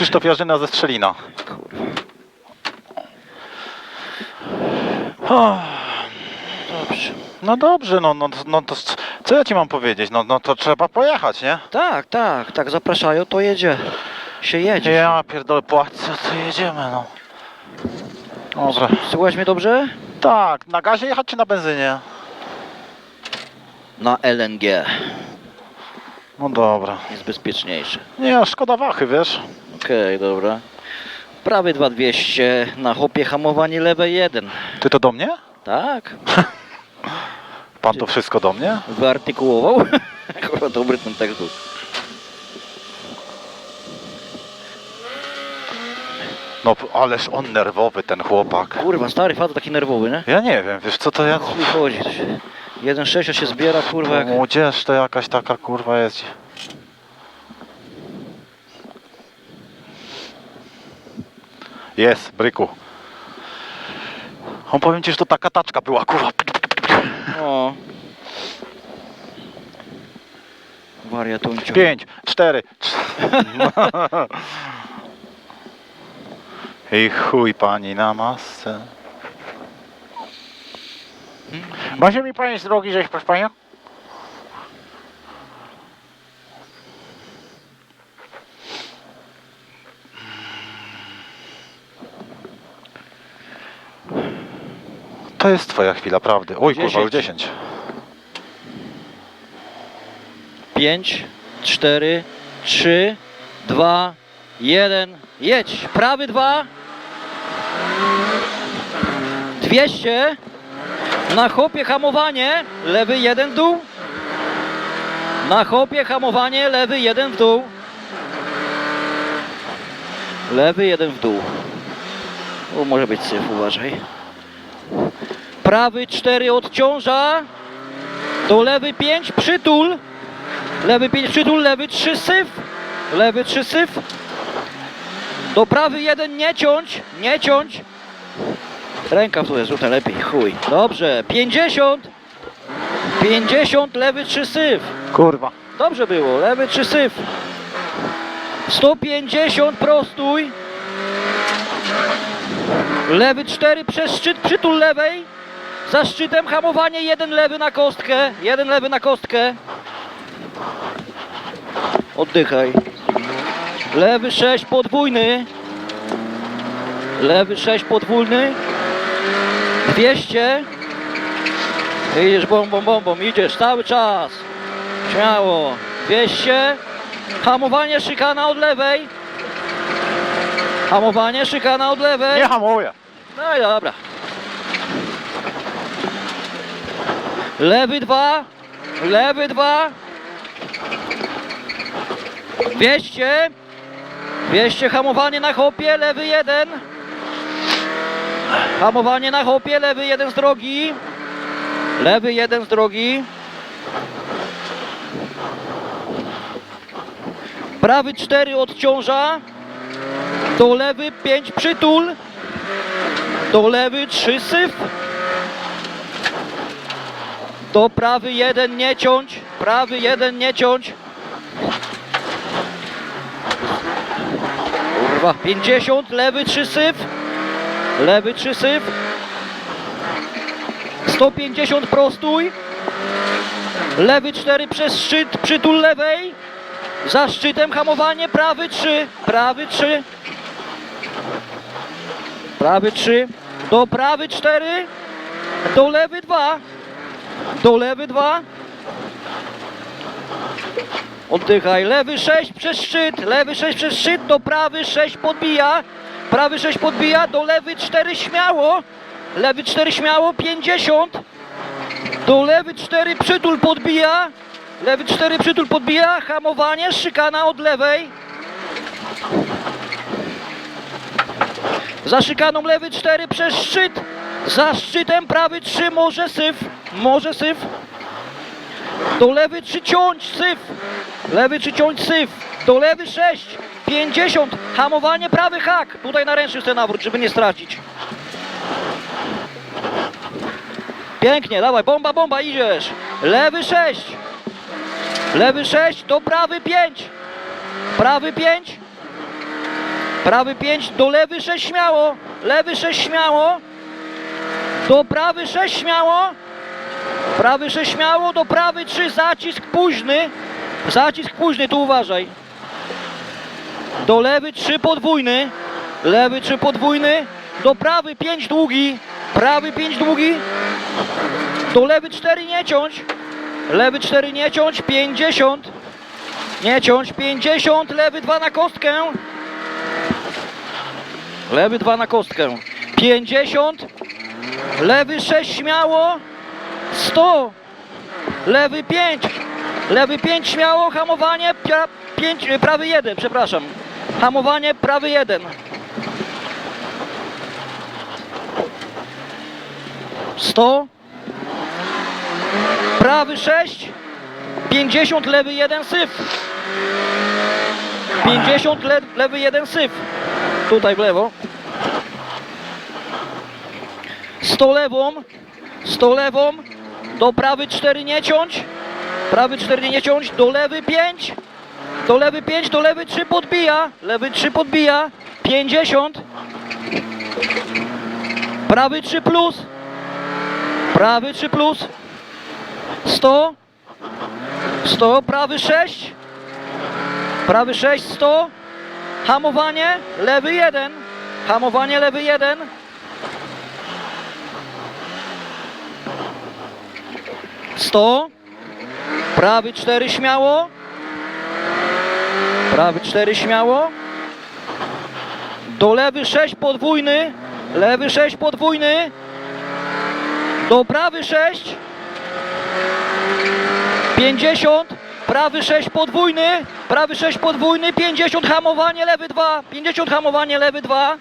Krzysztof Jarzyna ze Strzelina. O, Dobrze. No dobrze, no, no, no to co ja ci mam powiedzieć? No, no to trzeba pojechać, nie? Tak, tak, tak, zapraszają, to jedzie. Się jedzie. Ja pierdolę płacę, to jedziemy, no. Dobra. Słuchaj mnie dobrze? Tak, na gazie jechać czy na benzynie? Na LNG. No dobra. Jest bezpieczniejsze. Nie, szkoda wachy, wiesz? Okej, dobra. Prawy 2200, na hopie hamowanie lewe 1. Ty to do mnie? Tak, Pan to wszystko do mnie? wyartykułował. Kurwa, dobry ten tekst był. No, ależ on nerwowy, ten chłopak. Kurwa, stary facet taki nerwowy, nie? Ja nie wiem, wiesz co to ja... Chuj chodzi. to się- Jeden sześcia się zbiera, kurwa, jak... Młodzież to jakaś taka kurwa jest. Jest, bryku. On powiem ci, że to taka taczka była, kurwa. O. Wariatuńcio. Pięć, cztery. trz- I chuj pani na masce. Może mi pani z drogi zejść, proszę panią? To jest twoja chwila prawdy. Oj, kurwa, już Dziesięć. 10. 5, 4, 3, 2, 1. Jedź. Prawy 2. 200. Na hopie hamowanie. Lewy 1 w dół. Na hopie hamowanie. Lewy 1 w dół. Lewy 1 w dół. O, może być syf, uważaj. Prawy 4 odciąża. Do lewy 5 przytul. Lewy 5 przytul, lewy 3 syf. Lewy 3 syf. Do prawy 1 nie ciąć, nie ciąć. Rękaw tu jest rzucę lepiej, chuj. Dobrze, 50. 50, lewy 3 syf. Kurwa. Dobrze było, lewy 3 syf. 150 prostuj. Lewy 4 przez szczyt, przytul lewej. Za szczytem hamowanie, jeden lewy na kostkę, jeden lewy na kostkę. Oddychaj. Lewy 6 podwójny. Lewy 6 podwójny. 200. Idziesz bombą, bombą, idziesz cały czas. Śmiało. 200. Hamowanie, szykana od lewej. Hamowanie, szykana od lewej. Nie hamuję. No i dobra. Lewy dwa. Lewy dwa. 200. 200 hamowanie na hopie, lewy jeden. Hamowanie na hopie, lewy jeden z drogi. Lewy jeden z drogi. Prawy 4 odciąża. Do lewy 5 przytul. Do lewy 3 syf. Do prawy 1 nie ciąć. Prawy 1 nie ciąć. Kurwa, 50, lewy 3 syf. Lewy 3 syf. 150 prostuj. Lewy 4 przez szczyt, przytul lewej. Za szczytem hamowanie, prawy 3, prawy 3. Prawy 3, do prawy 4, do lewy 2, do lewy 2. Oddychaj, lewy 6 przez szczyt, lewy 6 przez szczyt, do prawy 6 podbija, prawy 6 podbija, do lewy 4 śmiało, lewy 4 śmiało, 50, do lewy 4 przytul podbija, lewy 4 przytul podbija, hamowanie, szykana od lewej. Za szykaną lewy 4 przez szczyt. Za szczytem prawy 3 może syf. Może syf. Do lewy 3 ciąć syf. Lewy 3 ciąć syf. Do lewy 6. 50. Hamowanie prawy hak. Tutaj na ręczny chcę nawrót, żeby nie stracić. Pięknie, dawaj, bomba, bomba, idziesz. Lewy 6. Lewy 6, do prawy 5. Prawy 5. Prawy 5, do lewy 6 śmiało. Lewy 6 śmiało. Do prawy 6 śmiało. Prawy 6 śmiało, do prawy 3, zacisk późny. Zacisk późny, tu uważaj. Do lewy 3 podwójny. Lewy 3 podwójny. Do prawy 5 długi. Prawy 5 długi. Do lewy 4 nie ciąć. Lewy 4 nie ciąć. 50. Nie ciąć. 50. Lewy 2 na kostkę. Lewy 2 na kostkę. 50. Lewy 6 śmiało. 100. Lewy 5. Lewy 5 śmiało. Hamowanie. Pia, 5, prawy 1, przepraszam. Hamowanie prawy 1. 100. Prawy 6. 50 lewy 1 syf. 50 le, lewy 1 syf. Tutaj w lewo. 100 lewą. 100 lewą. Do prawy 4 nie ciąć. Prawy 4 nie ciąć. Do lewy 5. Do lewy 5, do lewy 3 podbija. Lewy 3 podbija. 50. Prawy 3 plus. Prawy 3 plus. 100. 100. Prawy 6. Prawy 6, 100. Hamowanie. Lewy 1. Hamowanie lewy 1. Sto. Prawy 4 śmiało. Prawy 4 śmiało. Do lewy 6 podwójny. Lewy 6 podwójny. Do prawy 6. 50. Prawy 6 podwójny. Prawy 6 podwójny. 50 hamowanie, lewy 2. 50 hamowanie, lewy 2.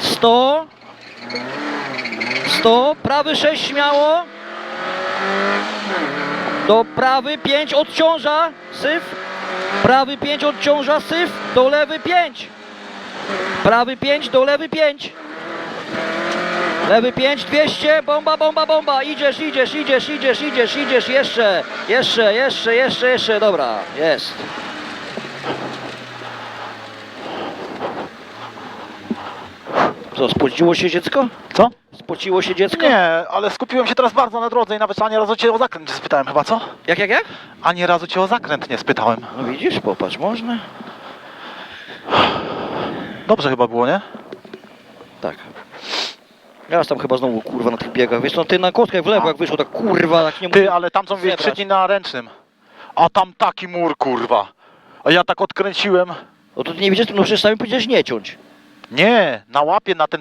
100. 100. Prawy 6 śmiało. Do prawy 5 odciąża. Syf. Prawy 5 odciąża syf, do lewy 5. Prawy 5, do lewy 5. Lewy 5, 200, bomba, bomba, bomba. Idziesz, idziesz, idziesz, idziesz, idziesz, idziesz, jeszcze, jeszcze, jeszcze, jeszcze, jeszcze, dobra, jest. Co, spociło się dziecko? Co? Spociło się dziecko? Nie, ale skupiłem się teraz bardzo na drodze i nawet ani razu cię o zakręt nie spytałem chyba, co? Jak, jak, jak? Ani razu cię o zakręt nie spytałem. No widzisz, popatrz, można. Dobrze chyba było, nie? Tak. Ja tam chyba znowu kurwa na tych biegach. Wiesz, no ty na kostkę w lewo jak wyszło, tak kurwa, tak nie Ty, ale tam są zebrać. trzy dni na ręcznym. A tam taki mur, kurwa. A ja tak odkręciłem. No to ty nie widzisz, no przecież sami powiedziałeś nie ciąć. Nie, na łapie na ten